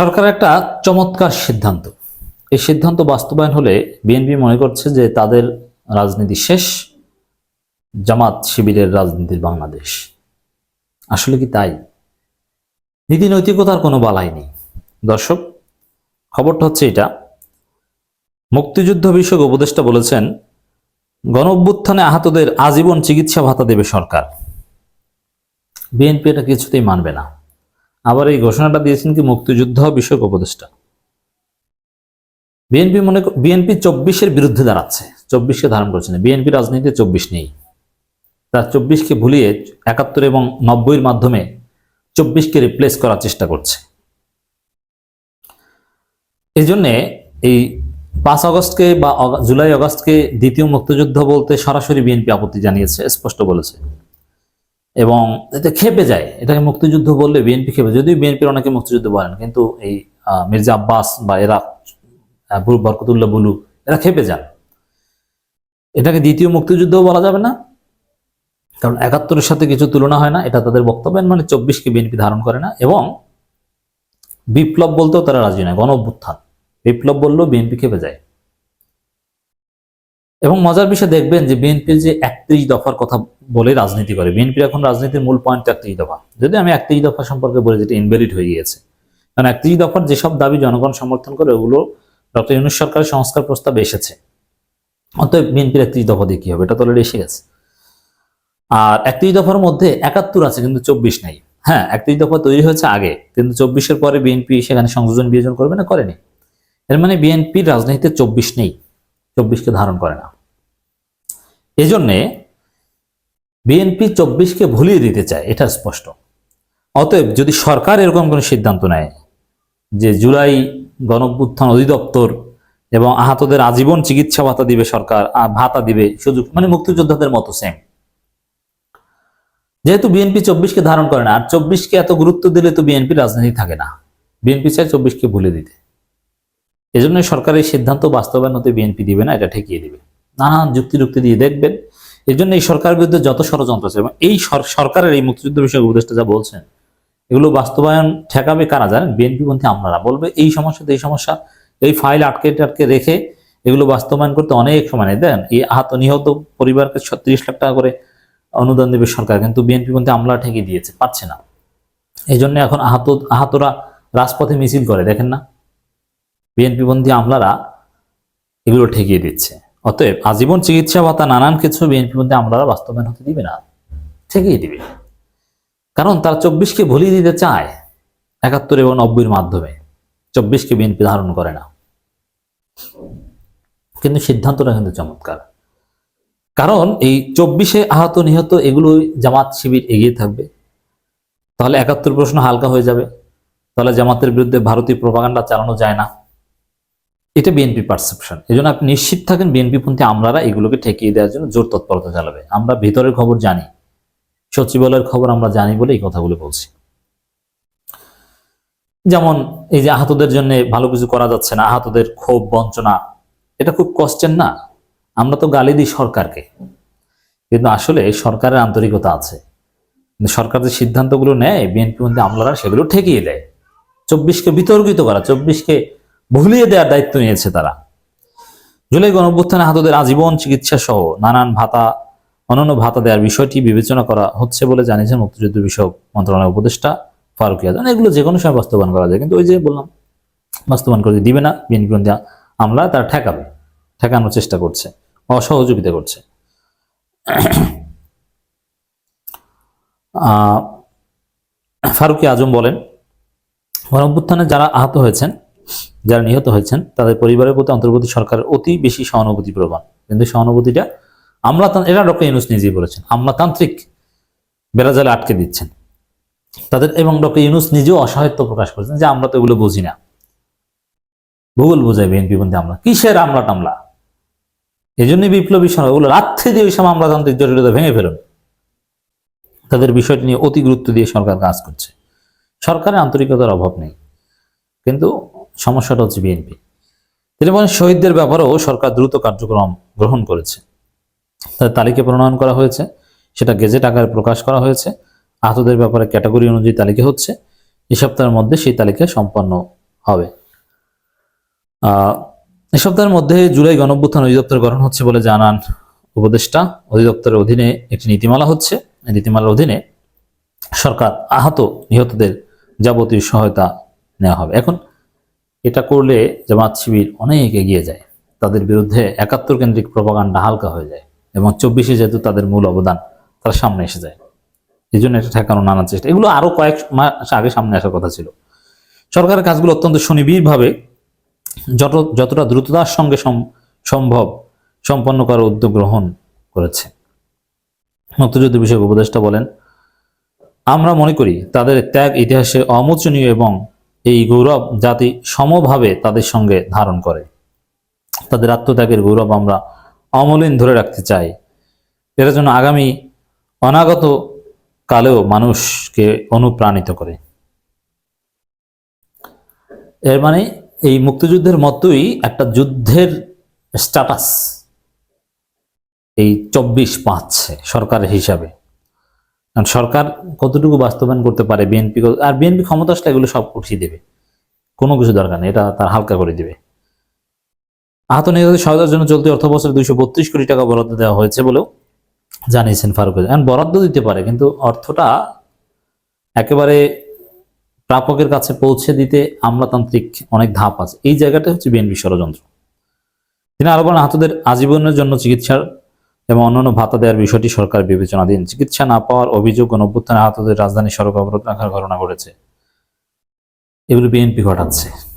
সরকারের একটা চমৎকার সিদ্ধান্ত। এই সিদ্ধান্ত বাস্তবায়ন হলে বিএনপি মনে করছে যে তাদের রাজনীতি শেষ, জামাত শিবিরের রাজনীতির বাংলাদেশ। আসলে কি তাই? নীতি নৈতিকতার কোনো বালাই নেই। দর্শক, খবরটা হচ্ছে এটা। মুক্তিযুদ্ধ বিষয়ক উপদেষ্টা বলেছেন, গণ অভ্যুত্থানে আহতদের আজীবন চিকিৎসা ভাতা দেবে সরকার। বিএনপি এটা কিছুতেই মানবে না। আবার এই ঘোষণাটা দিয়েছেন কি মুক্তিযুদ্ধ বিষয়ক উপদেষ্টা। বিএনপি মনে বিএনপি চব্বিশের বিরুদ্ধে দাঁড়াচ্ছে, চব্বিশকে ধারণ করছে না। বিএনপি রাজনীতিতে চব্বিশ নেই। তার চব্বিশকে ভুলিয়ে একাত্তর এবং নব্বইয়ের মাধ্যমে চব্বিশকে রিপ্লেস করার চেষ্টা করছে। এই জন্যে এই পাঁচ আগস্টকে বা জুলাই আগস্টকে দ্বিতীয় মুক্তিযুদ্ধ বলতে সরাসরি বিএনপি আপত্তি জানিয়েছে, স্পষ্ট বলেছে। এবং এতে খেপে যায়। এটাকে মুক্তিযুদ্ধ বললে বিএনপি খেপে যদিও বিএনপির অনেকে মুক্তিযুদ্ধ বলেন, কিন্তু এই মির্জা আব্বাস বা এরা বরকতুল্লাহ বুলু, এরা খেপে যান। এটাকে দ্বিতীয় মুক্তিযুদ্ধও বলা যাবে না, কারণ একাত্তরের সাথে কিছু তুলনা হয় না, এটা তাদের বক্তব্য। মানে চব্বিশকে বিএনপি ধারণ করে না, এবং বিপ্লব বলতেও তারা রাজি নয় গণ বিপ্লব বললেও বিএনপি খেপে যায়। এবং মজার বিষয় দেখবেন যে বিএনপির যে একত্রিশ দফার কথা বলে রাজনীতি করে বিএনপির এখন রাজনীতির মূল পয়েন্ট একত্রিশ দফা। যদি আমি একত্রিশ দফা সম্পর্কে বলি, যেটা ইনভ্যালিড হয়ে গিয়েছে। কারণ একত্রিশ দফার যেসব দাবি জনগণ সমর্থন করে, ওগুলো ডক্টর ইউনুস সরকারের সংস্কার প্রস্তাব এসেছে। অতএব বিএনপির একত্রিশ দফা দিয়ে কি হবে? এটা তো অলরেডি এসে গেছে। আর একত্রিশ দফার মধ্যে একাত্তর আছে, কিন্তু চব্বিশ নাই। হ্যাঁ একত্রিশ দফা তৈরি হয়েছে আগে, কিন্তু চব্বিশের পরে বিএনপি সেখানে সংযোজন বিয়োজন করবে না, করেনি। এর মানে বিএনপির রাজনীতিতে চব্বিশ নেই। চব্বিশকে ধারণ করে না। এজন্যে বিএনপি চব্বিশকে ভুলিয়ে দিতে চায়, এটা স্পষ্ট। অতএব যদি সরকার এরকম কোনো সিদ্ধান্ত নেয় যে জুলাই গণভ্যুত্থান অধিদপ্তর এবং আহতদের আজীবন চিকিৎসা ভাতা দিবে সরকার ভাতা দিবে, সুযোগ মানে মুক্তিযোদ্ধাদের মতো সেম যেহেতু বিএনপি চব্বিশকে ধারণ করে না, আর চব্বিশকে এত গুরুত্ব দিলে তো বিএনপি রাজনীতি থাকে না। বিএনপি চায় চব্বিশকে ভুলে দিতে। এজন্য সরকারের সিদ্ধান্ত বাস্তবায়ন হতে বিএনপি দিবে না, এটা ঠেকিয়ে দিবে। নানান যুক্তি যুক্তি দিয়ে দেখবেন। এই জন্য এই সরকারের বিরুদ্ধে যত ষড়যন্ত্র আছে, এবং এই সরকারের এই মুক্তিযুদ্ধ বিষয়ক উপদেষ্টা যা বলছেন, এগুলো বাস্তবায়ন ঠেকাবে কারা জানেন? বিএনপি পন্থী আপনারা। বলবে এই সমস্যা এই সমস্যা, এই ফাইল আটকে টাটকে রেখে এগুলো বাস্তবায়ন করতে অনেক সময় নেই দেন, এই আহত নিহত পরিবারকে ছত্রিশ লাখ টাকা করে অনুদান দেবে সরকার, কিন্তু বিএনপি পন্থী আমলা ঠেকে দিয়েছে, পাচ্ছে না। এই জন্য এখন আহত আহতরা রাজপথে মিছিল করে, দেখেন না? বিএনপি বন্দী আমলারা এগুলো ঠেকিয়ে দিচ্ছে। অতএব আজীবন চিকিৎসা ভাতা নানান কিছু বিএনপি মধ্যে আমলারা বাস্তবায়ন হতে দিবে না, ঠেকিয়ে দিবে। কারণ তারা চব্বিশকে ভুলিয়ে দিতে চায় একাত্তর এবং নব্বইয়ের মাধ্যমে। চব্বিশকে বিএনপি ধারণ করে না। কিন্তু সিদ্ধান্তটা কিন্তু চমৎকার। কারণ এই চব্বিশে আহত, নিহত এগুলো জামাত শিবির এগিয়ে থাকবে। তাহলে একাত্তর প্রশ্ন হালকা হয়ে যাবে। তাহলে জামাতের বিরুদ্ধে ভারতীয় প্রপাগান্ডা চালানো যায় না। এটা বিএনপি পারসেপশন এই আপনি নিশ্চিত থাকেন বিএনপি পন্থী আমলারা এগুলোকে ঠেকিয়ে দেওয়ার জন্য জোর তৎপরতা চালাবে। আমরা ভিতরের খবর জানি। সচিবালয়ের খবর আমরা জানি বলে এই কথাগুলো বলছি। যেমন এই যে আহতদের জন্য ভালো কিছু করা যাচ্ছে না, আহতদের ক্ষোভ, বঞ্চনা, এটা খুব কষ্টের না। আমরা তো গালি দিই সরকারকে। কিন্তু আসলে সরকারের আন্তরিকতা আছে। সরকার যে সিদ্ধান্তগুলো নেয় বিএনপি মধ্যে আমলারা সেগুলো ঠেকিয়ে দেয়। চব্বিশকে বিতর্কিত করা, চব্বিশকে ভুলিয়ে দেওয়ার দায়িত্ব নিয়েছে তারা। জুলাই গণঅভ্যুত্থানে আহতদের আজীবন চিকিৎসা সহ নানান ভাতা অন্যান্য ভাতা দেওয়ার বিষয়টি বিবেচনা করা হচ্ছে বলে জানিয়েছেন মুক্তিযুদ্ধ বিষয়ক মন্ত্রণালয়ের উপদেষ্টা ফারুক ইয়াজান এগুলো যে কোনো সময় বাস্তবায়ন করা যায়, কিন্তু ওই যে বললাম, বাস্তবায়ন করে দিবে না, বিএনপি আমলা তারা ঠেকাবে, ঠেকানোর চেষ্টা করছে, অসহযোগিতা করছে। ফারুকি আজম বলেন, গণঅভ্যুত্থানে যারা আহত হয়েছেন যারা নিহত হয়েছেন, তাদের পরিবারের প্রতি অন্তর্বর্তী সরকারের অতি বেশি সহানুভূতি প্রবান কিন্তু সহানুভূতিটা আমলাতান্ত্রিক, এটা ডক্টর ইউনুস নিজেই বলেছেন, আমলাতান্ত্রিক বেড়াজালে আটকে দিচ্ছেন। তাদের এবং ডক্টর ইউনুস নিজেও অসহায়ত্ব প্রকাশ করেছেন যে আমরা তো এগুলো বুঝি না। ভূগোল বোঝায় বিএনপি বন্ধু আমরা কিসের আমলা টামলা? এই জন্যই বিপ্লবী সরকার ওগুলো রাত্রে দিয়ে ওই সময় আমলাতান্ত্রিক জটিলতা ভেঙে ফেলুন। তাদের বিষয়টি নিয়ে অতি গুরুত্ব দিয়ে সরকার কাজ করছে। সরকারের আন্তরিকতার অভাব নেই। কিন্তু সমস্যাটা হচ্ছে বিএনপি তিনি বলেন শহীদদের ব্যাপারেও সরকার দ্রুত কার্যক্রম গ্রহণ করেছে। তাদের তালিকা প্রণয়ন করা হয়েছে, সেটা গেজেট আকারে প্রকাশ করা হয়েছে। আহতদের ব্যাপারে ক্যাটাগরি অনুযায়ী তালিকা হচ্ছে এই সপ্তাহের মধ্যে সেই তালিকা সম্পন্ন হবে। এ সপ্তাহের মধ্যে জুলাই গণঅভ্যুত্থান অধিদপ্তর গঠন হচ্ছে বলে জানান উপদেষ্টা। অধিদপ্তরের অধীনে একটি নীতিমালা হচ্ছে, এই নীতিমালার অধীনে সরকার আহত নিহতদের যাবতীয় সহায়তা নেওয়া হবে। এখন এটা করলে জামাত শিবির অনেক এগিয়ে যায়। তাদের বিরুদ্ধে একাত্তর কেন্দ্রিক প্রপাগান্ডা হালকা হয়ে যায় এবং চব্বিশে যেহেতু তাদের মূল অবদান, তারা সামনে এসে যায়। এই জন্য এটা ঠেকানো নানান চেষ্টা। এগুলো আরও কয়েক মাস আগে সামনে আসার কথা ছিল। সরকারের কাজগুলো অত্যন্ত সুনিবিড়ভাবে যত, যতটা দ্রুততার সঙ্গে সম- সম্ভব সম্পন্ন করার উদ্যোগ গ্রহণ করেছে। মুক্তিযুদ্ধ বিষয়ক উপদেষ্টা বলেন, আমরা মনে করি তাদের ত্যাগ ইতিহাসে অমোচনীয় এবং এই গৌরব জাতি সমভাবে তাদের সঙ্গে ধারণ করে। তাদের আত্মত্যাগের গৌরব আমরা অমলিন ধরে রাখতে চাই। এরা যেন আগামী অনাগত কালেও মানুষকে অনুপ্রাণিত করে। এর মানে এই মুক্তিযুদ্ধের মতোই একটা যুদ্ধের স্ট্যাটাস এই চব্বিশ পাচ্ছে সরকারের হিসাবে। কারণ সরকার কতটুকু বাস্তবায়ন করতে পারে বিএনপি আর বিএনপি ক্ষমতা আসলে এগুলো সব উঠিয়ে দেবে। কোনো কিছু দরকার নেই, এটা তার হালকা করে দেবে। আহত নিহতদের সহায়তার জন্য চলতি অর্থ বছরে দুইশো বত্রিশ কোটি টাকা বরাদ্দ দেওয়া হয়েছে বলেও জানিয়েছেন ফারুক এখন বরাদ্দ দিতে পারে, কিন্তু অর্থটা একেবারে প্রাপকের কাছে পৌঁছে দিতে আমলাতান্ত্রিক অনেক ধাপ আছে। এই জায়গাটা হচ্ছে বিএনপি ষড়যন্ত্র। তিনি আরও বলেন, আহতদের আজীবনের জন্য চিকিৎসার এবং অন্যান্য ভাতা দেওয়ার বিষয়টি সরকার বিবেচনাধীন। চিকিৎসা না পাওয়ার অভিযোগ ও অভ্যুত্থানে আহতদের রাজধানী সড়ক অবরোধ রাখার ঘটনা ঘটেছে। এগুলো বিএনপি ঘটাচ্ছে।